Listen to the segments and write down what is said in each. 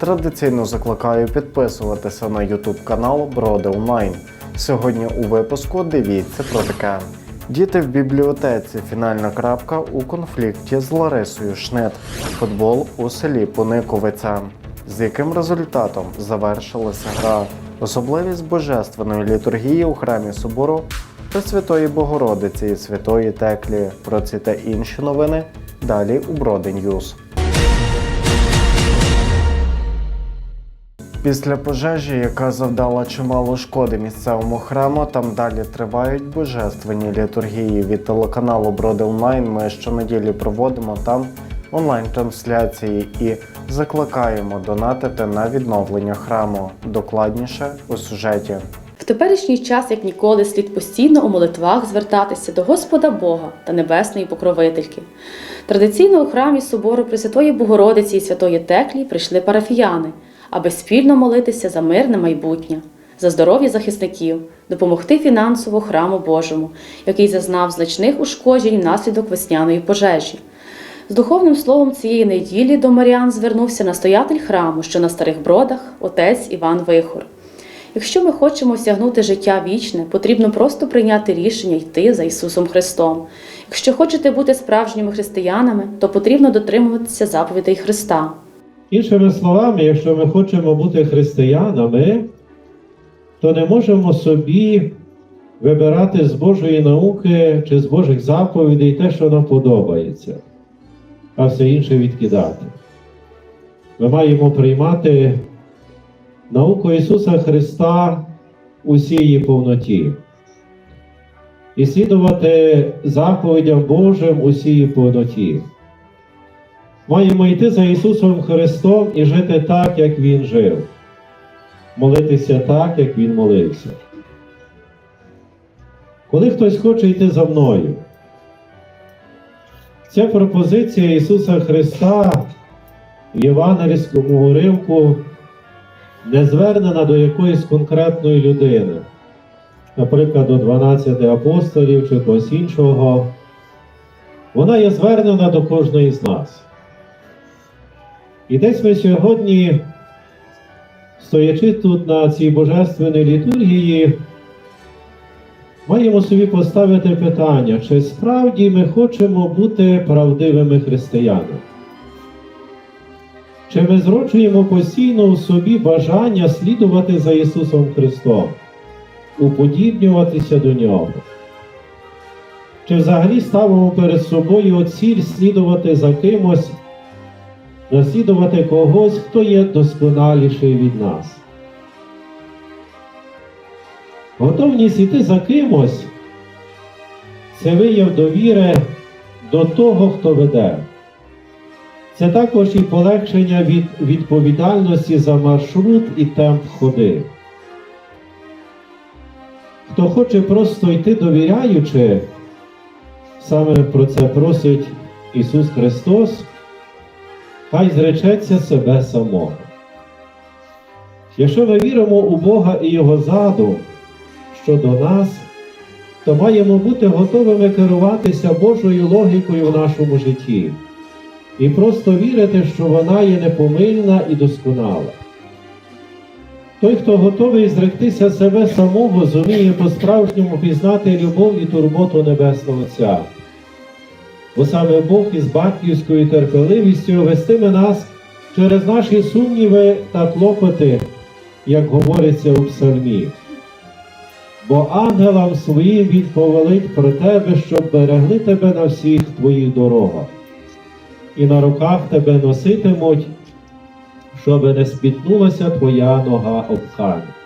Традиційно закликаю підписуватися на YouTube канал Броди Онлайн. Сьогодні у випуску дивіться про таке. Діти в бібліотеці. Фінальна крапка у конфлікті з Ларисою Шнит. Футбол у селі Пониковиця. З яким результатом завершилася гра? Особливість божественної літургії у храмі собору Пресвятої Богородиці і Святої Теклі. Про ці та інші новини далі у Броди Ньюз. Після пожежі, яка завдала чимало шкоди місцевому храму, там далі тривають божественні літургії. Від телеканалу Броди Онлайн ми щонеділі проводимо там онлайн-трансляції і закликаємо донатити на відновлення храму. Докладніше у сюжеті. В теперішній час, як ніколи, слід постійно у молитвах звертатися до Господа Бога та Небесної Покровительки. Традиційно у храмі собору Пресвятої Богородиці і Святої Теклі прийшли парафіяни, аби спільно молитися за мирне майбутнє, за здоров'я захисників, допомогти фінансово храму Божому, який зазнав значних ушкоджень внаслідок весняної пожежі. З духовним словом цієї неділі до Маріан звернувся настоятель храму, що на старих бродах, отець Іван Вихор. Якщо ми хочемо осягнути життя вічне, потрібно просто прийняти рішення йти за Ісусом Христом. Якщо хочете бути справжніми християнами, то потрібно дотримуватися заповідей Христа. Іншими словами, якщо ми хочемо бути християнами, то не можемо собі вибирати з Божої науки чи з Божих заповідей те, що нам подобається, а все інше відкидати. Ми маємо приймати науку Ісуса Христа у всій її повноті і слідувати заповідям Божим у всій повноті. Маємо йти за Ісусом Христом і жити так, як Він жив, молитися так, як Він молився. Коли хтось хоче йти за мною, ця пропозиція Ісуса Христа в Євангельському уривку не звернена до якоїсь конкретної людини, наприклад, до 12 апостолів чи когось іншого. Вона є звернена до кожної з нас. І десь ми сьогодні, стоячи тут на цій божественній літургії, маємо собі поставити питання, чи справді ми хочемо бути правдивими християнами? Чи ми зроджуємо постійно у собі бажання слідувати за Ісусом Христом, уподібнюватися до Нього? Чи взагалі ставимо перед собою ціль слідувати за кимось, наслідувати когось, хто є досконаліший від нас? Готовність іти за кимось це вияв довіри до того, хто веде. Це також і полегшення від відповідальності за маршрут і темп ходи. Хто хоче просто йти довіряючи, саме про це просить Ісус Христос, хай зречеться себе самого. Якщо ми віримо у Бога і Його задум щодо нас, то маємо бути готовими керуватися Божою логікою в нашому житті і просто вірити, що вона є непомильна і досконала. Той, хто готовий зректися себе самого, зуміє по-справжньому пізнати любов і турботу Небесного Отця. Бо саме Бог із батьківською терпеливістю вестиме нас через наші сумніви та клопоти, як говориться у псалмі. Бо ангелам своїм він повелить про тебе, щоб берегли тебе на всіх твоїх дорогах і на руках тебе носитимуть, щоби не спітнулася твоя нога об.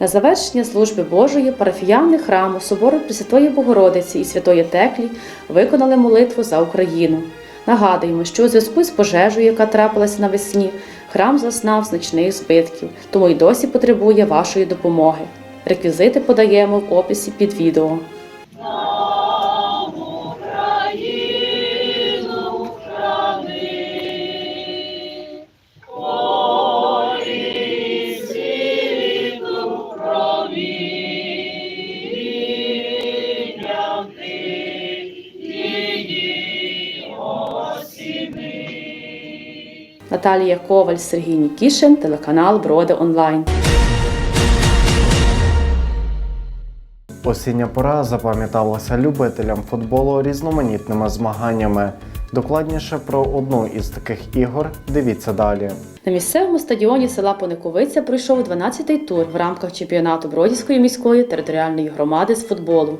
На завершення служби Божої парафіяни храму Собору Пресвятої Богородиці і Святої Теклі виконали молитву за Україну. Нагадуємо, що у зв'язку з пожежею, яка трапилася навесні, Храм зазнав значних збитків, тому й досі потребує вашої допомоги. Реквізити подаємо в описі під відео. Наталія Коваль, Сергій Нікішин, телеканал Броди Онлайн. Осіння пора запам'яталася любителям футболу різноманітними змаганнями. Докладніше про одну із таких ігор дивіться далі. На місцевому стадіоні села Пониковиця пройшов 12-й тур в рамках чемпіонату Бродівської міської територіальної громади з футболу.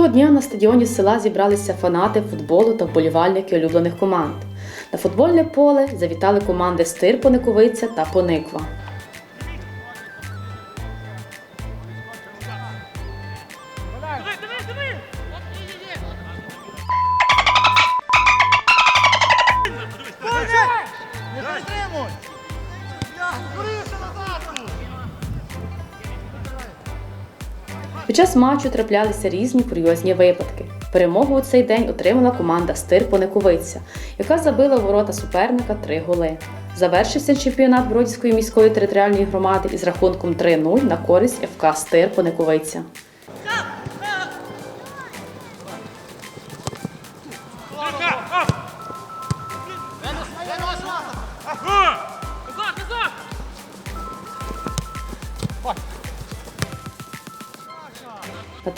Цього дня на стадіоні села зібралися фанати футболу та вболівальники улюблених команд. На футбольне поле завітали команди Стир Пониковиця та Пониква. Під час матчу траплялися різні курйозні випадки. Перемогу у цей день отримала команда Стир Пониковиця, яка забила ворота суперника три голи. Завершився чемпіонат Бродівської міської територіальної громади із рахунком 3-0 на користь ФК Стир Пониковиця.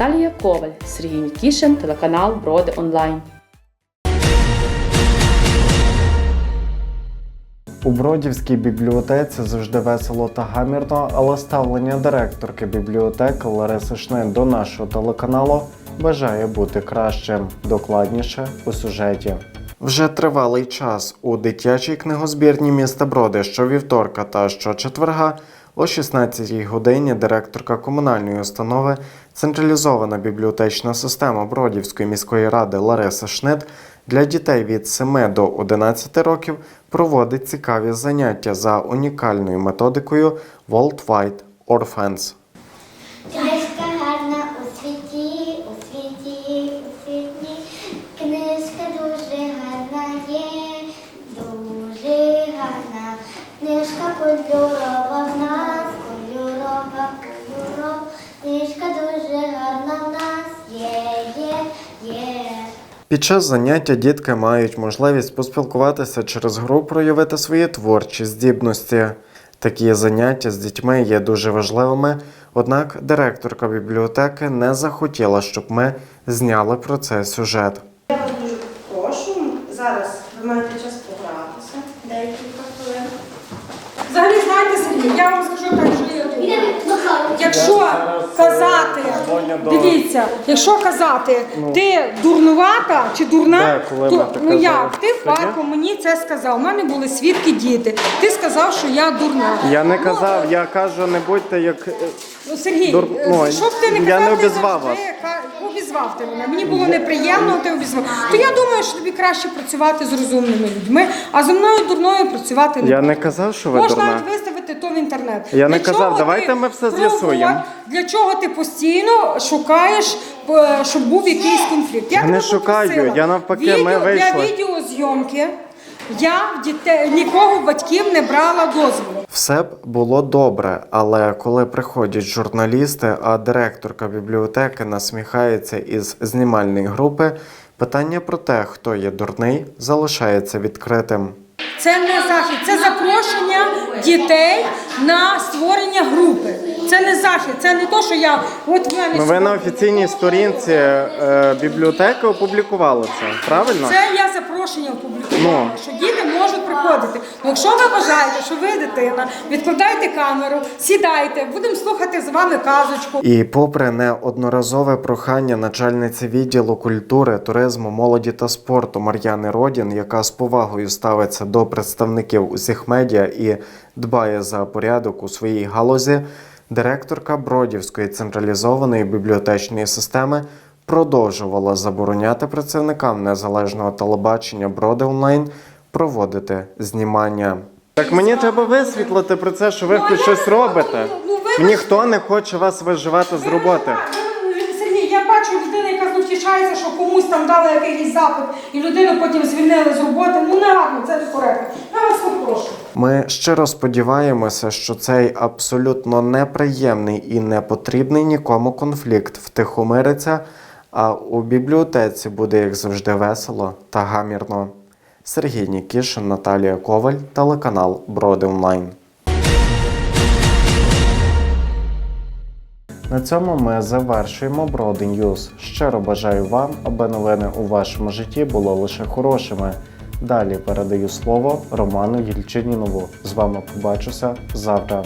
Наталія Коваль, Сергій Нікішин, телеканал Броди Онлайн. У Бродівській бібліотеці завжди весело та гамірно, але ставлення директорки бібліотеки Лариси Шнин до нашого телеканалу бажає бути кращим. Докладніше у сюжеті. Вже тривалий час у дитячій книгозбірні міста Броди щовівторка та щочетверга о 16-й годині директорка комунальної установи Централізована бібліотечна система Бродівської міської ради Лариса Шнет для дітей від 7 до 11 років проводить цікаві заняття за унікальною методикою World Wide Orphans. Під час заняття дітки мають можливість поспілкуватися через гру, проявити свої творчі здібності. Такі заняття з дітьми є дуже важливими, однак директорка бібліотеки не захотіла, щоб ми зняли про це сюжет. Я вас дуже прошу, зараз ви маєте час погратися, декілька хвилин. Взагалі, знаєте, Сергій, я вам скажу так, що я думаю. Якщо казати, дивіться, якщо казати, ти дурнувата чи дурна, Де, коли ми то так ну як? Ти Тоді? факом мені це сказав. У мене були свідки діти. Ти сказав, що я дурна. Я не Ну, казав, я кажу, не будьте як. Ну, Сергій, Дур- е, ну, що б ти не я казав, не ти обізвав завжди ка- обізвав ти мене. Мені було неприємно, ти обізвав. То я думаю, що тобі краще працювати з розумними людьми, а зі мною дурною працювати не Я не казав, що ви Можна навіть виставити то в інтернет. Я не казав, давайте ми все з'ясуємо. Для чого ти постійно шукаєш, е, щоб був якийсь конфлікт? Я не шукаю, я навпаки, ми вийшли. Для відеозйомки я дітей нікого батьків не брала дозволу. Все б було добре, але коли приходять журналісти, а директорка бібліотеки насміхається із знімальної групи, питання про те, хто є дурний, залишається відкритим. Це не захід, це запрошення дітей на створення групи. Це не захід, це не то, що я от в мене Ну ви на офіційній сторінці е, бібліотеки опублікували це, правильно? Це я запрошення опублікувала, Ну. що діти можуть приходити. Ну, якщо ви бажаєте, що ви дитина, відкладайте камеру, сідайте, будемо слухати з вами казочку. І попри неодноразове прохання начальниці відділу культури, туризму, молоді та спорту Мар'яни Родін, яка з повагою ставиться до представників усіх медіа і дбає за порядок у своїй галузі, директорка Бродівської централізованої бібліотечної системи продовжувала забороняти працівникам незалежного телебачення Броди онлайн проводити знімання. Так мені треба висвітлити про це, що ви хоч щось робите. Ну, Ніхто не хоче вас виживати з роботи. Сергій, я бачу людину, яка знущається, що комусь там дали якийсь запит, і людину потім звільнили з роботи. Ну не гарно, це не коректно. Я вас попрошу. Ми щиро сподіваємося, що цей абсолютно неприємний і непотрібний нікому конфлікт втихомириться, а у бібліотеці буде як завжди весело та гамірно. Сергій Нікішин, Наталія Коваль, телеканал Броди Онлайн. На цьому ми завершуємо Броди Ньюз. Щиро бажаю вам, аби новини у вашому житті було лише хорошими. Далі передаю слово Роману Єльчинінову. З вами побачуся завтра.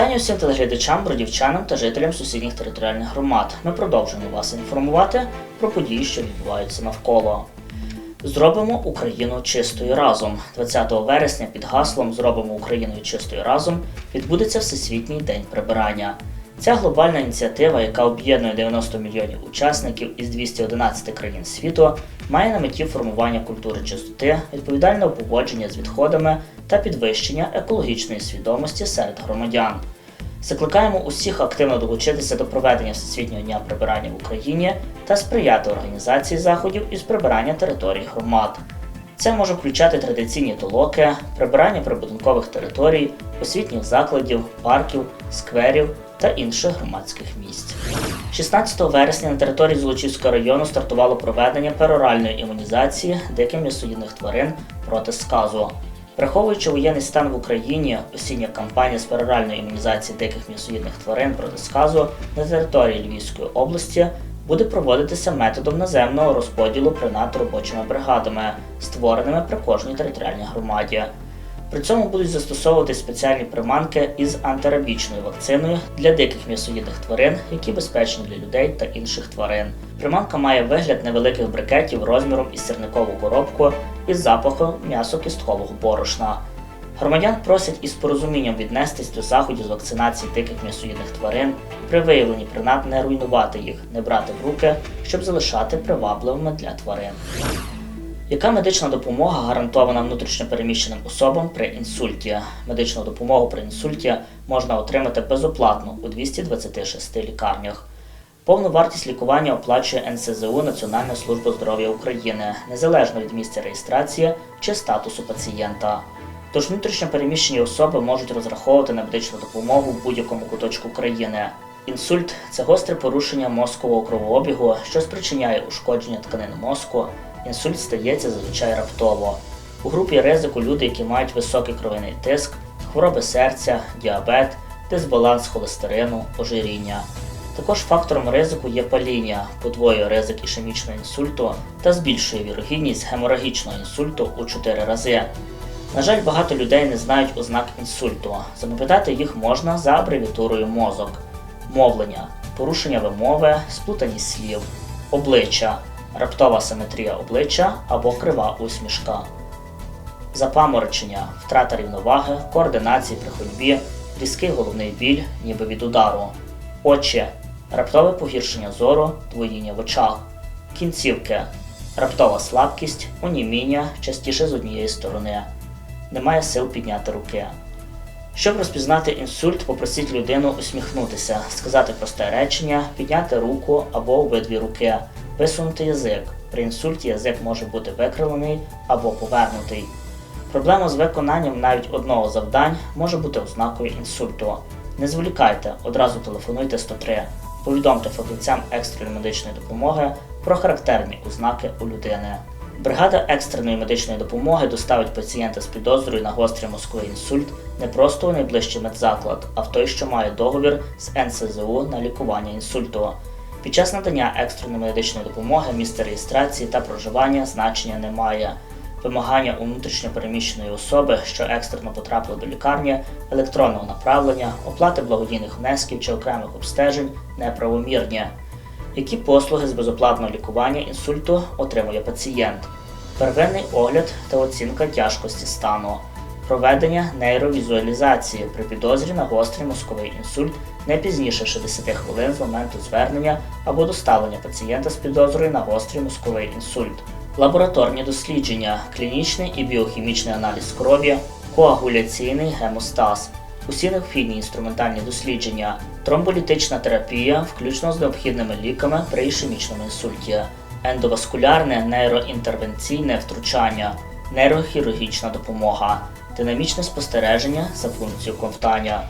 Вітання всім телеглядачам, бродівчанам та жителям сусідніх територіальних громад. Ми продовжуємо вас інформувати про події, що відбуваються навколо. Зробимо Україну чистою разом. 20 вересня під гаслом Зробимо Україну чистою разом відбудеться Всесвітній день прибирання. Ця глобальна ініціатива, яка об'єднує 90 мільйонів учасників із 211 країн світу, має на меті формування культури чистоти, відповідального поводження з відходами та підвищення екологічної свідомості серед громадян. Закликаємо усіх активно долучитися до проведення Всесвітнього дня прибирання в Україні та сприяти організації заходів із прибирання територій громад. Це може включати традиційні толоки, прибирання прибудинкових територій, освітніх закладів, парків, скверів та інших громадських місць. 16 вересня на території Золочівського району стартувало проведення пероральної імунізації диким м'ясоїдних тварин проти сказу. Враховуючи воєнний стан в Україні, осіння кампанія з пероральної імунізації диких м'ясоїдних тварин проти сказу на території Львівської області буде проводитися методом наземного розподілу принад робочими бригадами, створеними при кожній територіальній громаді. При цьому будуть застосовувати спеціальні приманки із антирабічною вакциною для диких м'ясоїдних тварин, які безпечні для людей та інших тварин. Приманка має вигляд невеликих брикетів розміром із сірникову коробку із запахом м'ясо-кісткового борошна. Громадян просять із порозумінням віднестись до заходів з вакцинації диких м'ясоїдних тварин, при виявленні принад не руйнувати їх, не брати в руки, щоб залишати привабливими для тварин. Яка медична допомога гарантована внутрішньопереміщеним особам при інсульті? Медичну допомогу при інсульті можна отримати безоплатно у 226 лікарнях. Повну вартість лікування оплачує НСЗУ Національна служба здоров'я України, незалежно від місця реєстрації чи статусу пацієнта. Тож внутрішньопереміщені особи можуть розраховувати на медичну допомогу в будь-якому куточку країни. Інсульт це гостре порушення мозкового кровообігу, що спричиняє ушкодження тканин мозку. Інсульт стається зазвичай раптово. У групі ризику люди, які мають високий кровяний тиск, хвороби серця, діабет, дисбаланс холестерину, ожиріння. Також фактором ризику є паління, подвоює ризик ішемічного інсульту та збільшує вірогідність геморагічного інсульту у 4 рази. На жаль, багато людей не знають ознак інсульту. Запам'ятати їх можна за абревіатурою мозок, мовлення, порушення вимови, сплутаність слів, обличчя, раптова симетрія обличчя або крива усмішка, запаморочення, втрата рівноваги, координації при ходьбі, різкий головний біль, ніби від удару, очі, раптове погіршення зору, двоїння в очах, кінцівки, раптова слабкість, оніміння частіше з однієї сторони, немає сил підняти руки. Щоб розпізнати інсульт, попросіть людину усміхнутися, сказати просте речення, підняти руку або обидві руки, висунути язик. При інсульті язик може бути викривлений або повернутий. Проблема з виконанням навіть одного завдань може бути ознакою інсульту. Не зволікайте, одразу телефонуйте 103. Повідомте фахівцям екстреної медичної допомоги про характерні ознаки у людини. Бригада екстреної медичної допомоги доставить пацієнта з підозрою на гострий мозковий інсульт не просто у найближчий медзаклад, а в той, що має договір з НСЗУ на лікування інсульту. Під час надання екстреної медичної допомоги місце реєстрації та проживання значення не має. Вимагання у внутрішньопереміщеної особи, що екстрено потрапила до лікарні, електронного направлення, оплати благодійних внесків чи окремих обстежень неправомірні. Які послуги з безоплатного лікування інсульту отримує пацієнт? Первинний огляд та оцінка тяжкості стану, проведення нейровізуалізації при підозрі на гострий мозковий інсульт не пізніше 60 хвилин з моменту звернення або доставлення пацієнта з підозрою на гострий мозковий інсульт, лабораторні дослідження, клінічний і біохімічний аналіз крові, коагуляційний гемостаз, усі необхідні інструментальні дослідження, тромболітична терапія, включно з необхідними ліками при ішемічному інсульті, ендоваскулярне нейроінтервенційне втручання, нейрохірургічна допомога, динамічне спостереження за функцією ковтання.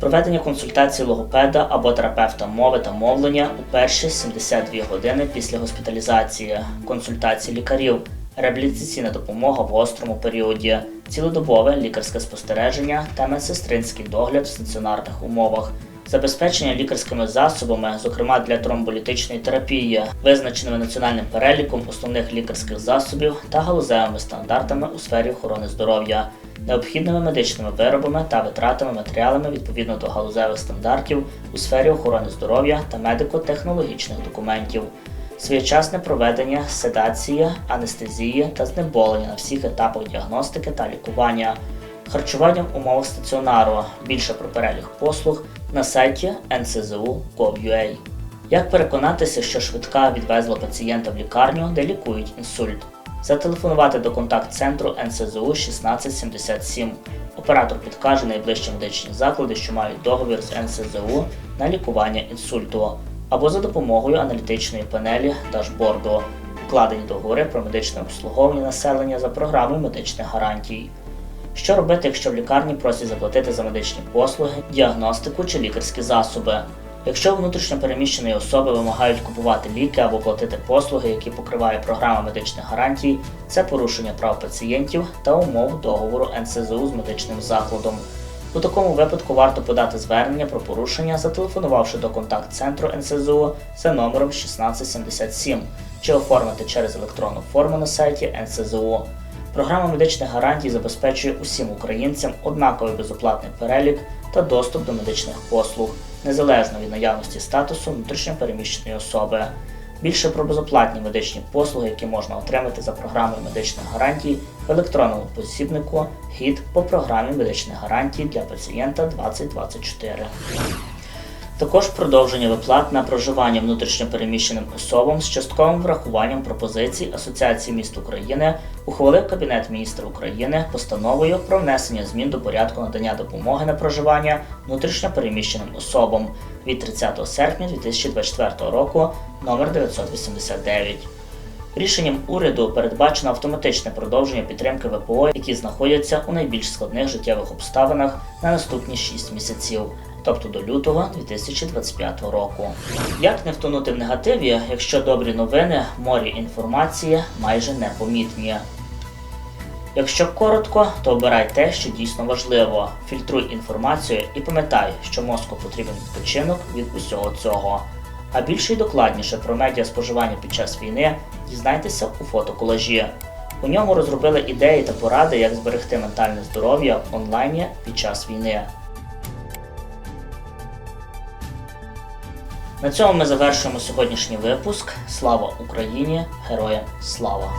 Проведення консультації логопеда або терапевта мови та мовлення у перші 72 години після госпіталізації, консультації лікарів, реабілітаційна допомога в гострому періоді, цілодобове лікарське спостереження та медсестринський догляд в стаціонарних умовах, забезпечення лікарськими засобами, зокрема для тромболітичної терапії, визначеними національним переліком основних лікарських засобів та галузевими стандартами у сфері охорони здоров'я, необхідними медичними виробами та витратами матеріалами відповідно до галузевих стандартів у сфері охорони здоров'я та медико-технологічних документів. Своєчасне проведення седації, анестезії та знеболення на всіх етапах діагностики та лікування, харчування в умовах стаціонару. Більше про перелік послуг на сайті nczу.gov.ua. Як переконатися, що швидка відвезла пацієнта в лікарню, де лікують інсульт? Зателефонувати до контакт-центру НСЗУ 1677. Оператор підкаже найближчі медичні заклади, що мають договір з НСЗУ на лікування інсульту, або за допомогою аналітичної панелі дашборду, укладені договори про медичне обслуговування населення за програмою медичних гарантій. Що робити, якщо в лікарні просять заплатити за медичні послуги, діагностику чи лікарські засоби? Якщо у внутрішньопереміщеної особи вимагають купувати ліки або платити послуги, які покриває програма медичних гарантій, це порушення прав пацієнтів та умов договору НСЗУ з медичним закладом. У такому випадку варто подати звернення про порушення, зателефонувавши до контакт-центру НСЗУ за номером 1677 чи оформити через електронну форму на сайті НСЗУ. Програма медичних гарантій забезпечує усім українцям однаковий безоплатний перелік та доступ до медичних послуг, незалежно від наявності статусу внутрішньопереміщеної особи. Більше про безоплатні медичні послуги, які можна отримати за програмою медичних гарантій в електронному посібнику Гід по програмі медичних гарантій для пацієнта 2024. Також продовження виплат на проживання внутрішньопереміщеним особам з частковим врахуванням пропозицій Асоціації міст України ухвалив Кабінет міністрів України постановою про внесення змін до порядку надання допомоги на проживання внутрішньопереміщеним особам від 30 серпня 2024 року номер 989. Рішенням уряду передбачено автоматичне продовження підтримки ВПО, які знаходяться у найбільш складних життєвих обставинах на наступні 6 місяців, тобто до лютого 2025 року. Як не втонути в негативі, якщо добрі новини, морі інформації майже непомітні. Якщо коротко, то обирай те, що дійсно важливо. Фільтруй інформацію і пам'ятай, що мозку потрібен відпочинок від усього цього. А більше і докладніше про медіа споживання під час війни дізнайтеся у фотоколажі. У ньому розробили ідеї та поради, як зберегти ментальне здоров'я в онлайні під час війни. На цьому ми завершуємо сьогоднішній випуск. Слава Україні! Героям слава!